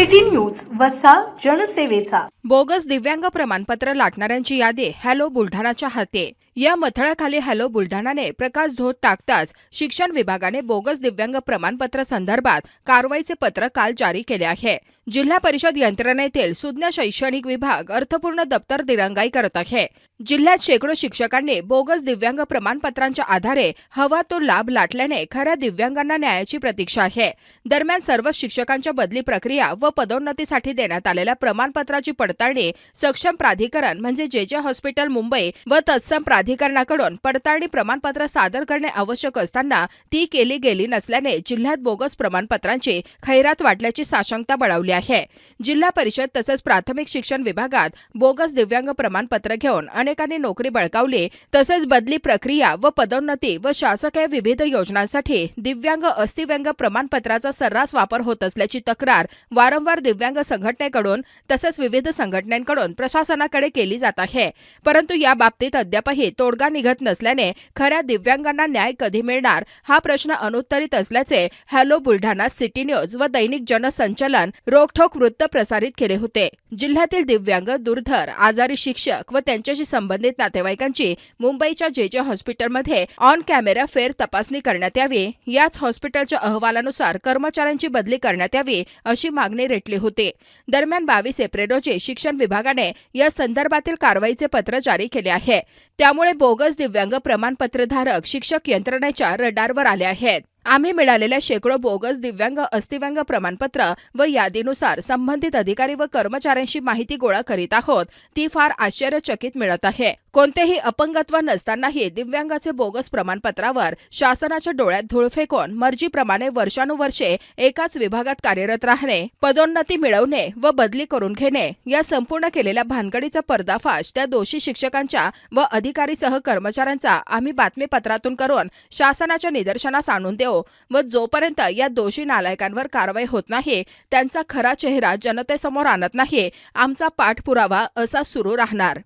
City news वसा जनसेवेचा. Bogus दिव्यांग प्रमाणपत्र लाटणाऱ्यांची यादी हॅलो बुलढाणाच्या हाती. या मथळाखाली हॅलो बुलढाणाने प्रकाश झोत टाकताच शिक्षण विभागाने बोगस दिव्यांग प्रमाणपत्र संदर्भात कारवाईचे पत्र काल जारी केले आहे. जिल्हा परिषद यंत्रणेतील सुज्ञ शैक्षणिक विभाग अर्थपूर्ण दप्तर दिरंगाई करत आहे. जिल्ह्यात शेकडो शिक्षकांनी बोगस दिव्यांग प्रमाणपत्रांच्या आधारे हवा तो लाभ लाटल्याने खऱ्या दिव्यांगांना न्यायाची प्रतीक्षा आहे. दरम्यान सर्व शिक्षकांच्या बदली प्रक्रिया व पदोन्नतीसाठी देण्यात आलेल्या प्रमाणपत्राची पडताळणी सक्षम प्राधिकरण म्हणजे जे जे हॉस्पिटल मुंबई व तत्सम प्राधिकरणाकडून पडताळणी प्रमाणपत्र सादर करणे आवश्यक असताना ती केली गेली नसल्याने जिल्ह्यात बोगस प्रमाणपत्रांची खैरात वाटल्याची साशंकता बळावली आहे. जिल्हा परिषद तसंच प्राथमिक शिक्षण विभागात बोगस दिव्यांग प्रमाणपत्र घेऊन अनेकांनी नोकरी बळकावली तसेच बदली प्रक्रिया व पदोन्नती व शासकीय विविध योजनांसाठी दिव्यांग अस्थिव्यंग प्रमाणपत्राचा सर्रास वापर होत असल्याची तक्रार वारंवार दिव्यांग संघटनेकडून तसेच विविध संघटनांकडून प्रशासनाकडे केली जात आहे. परंतु या बाबतीत अद्यापही तोडगा निघत नसल्याने खऱ्या दिव्यांगांना न्याय कधी मिळणार हा प्रश्न अनुत्तरित असल्याचे हॅलो बुलढाणा सिटी न्यूज व दैनिक जनसंचलन रोखठोक वृत्त प्रसारित केले होते. जिल्ह्यातील दिव्यांग दुर्धर आजारी शिक्षक व त्यांच्याशी संबंधित नातेवाईकांची मुंबईच्या जे जे हॉस्पिटलमध्ये ऑन कॅमेरा फेर तपासणी करण्यात यावी. याच हॉस्पिटलच्या अहवालानुसार कर्मचाऱ्यांची बदली करण्यात यावी अशी मागणी रेटली होती. दरम्यान बावीस एप्रिल रोजी शिक्षण विभागाने या संदर्भातील कारवाईचे पत्र जारी केले आहे. त्यामुळे बोगस दिव्यांग प्रमाणपत्रधारक शिक्षक यंत्रणेच्या रडारवर आले आहेत. आम्ही मिळालेल्या शेकडो बोगस दिव्यांग अस्थिव्यांग प्रमाणपत्र व यादीनुसार संबंधित अधिकारी व कर्मचाऱ्यांशी माहिती गोळा करीत आहोत. ती फार आश्चर्यचकित मिळत आहे. कोणतेही अपंगत्व नसतानाही दिव्यांगाचे बोगस प्रमाणपत्रावर शासनाच्या डोळ्यात धूळ फेकून मर्जीप्रमाणे वर्षानुवर्षे एकाच विभागात कार्यरत राहणे पदोन्नती मिळवणे व बदली करून घेणे या संपूर्ण केलेल्या भानगडीचा पर्दाफाश त्या दोषी शिक्षकांच्या व अधिकारीसह कर्मचाऱ्यांचा आम्ही बातमीपत्रातून करून शासनाच्या निदर्शनास आणून देऊ. व जोपर्यंत या दोषी नालायकांवर कारवाई होत नाही त्यांचा खरा चेहरा जनतेसमोर आणत नाही. आमचा पाठपुरावा असा सुरू राहणार.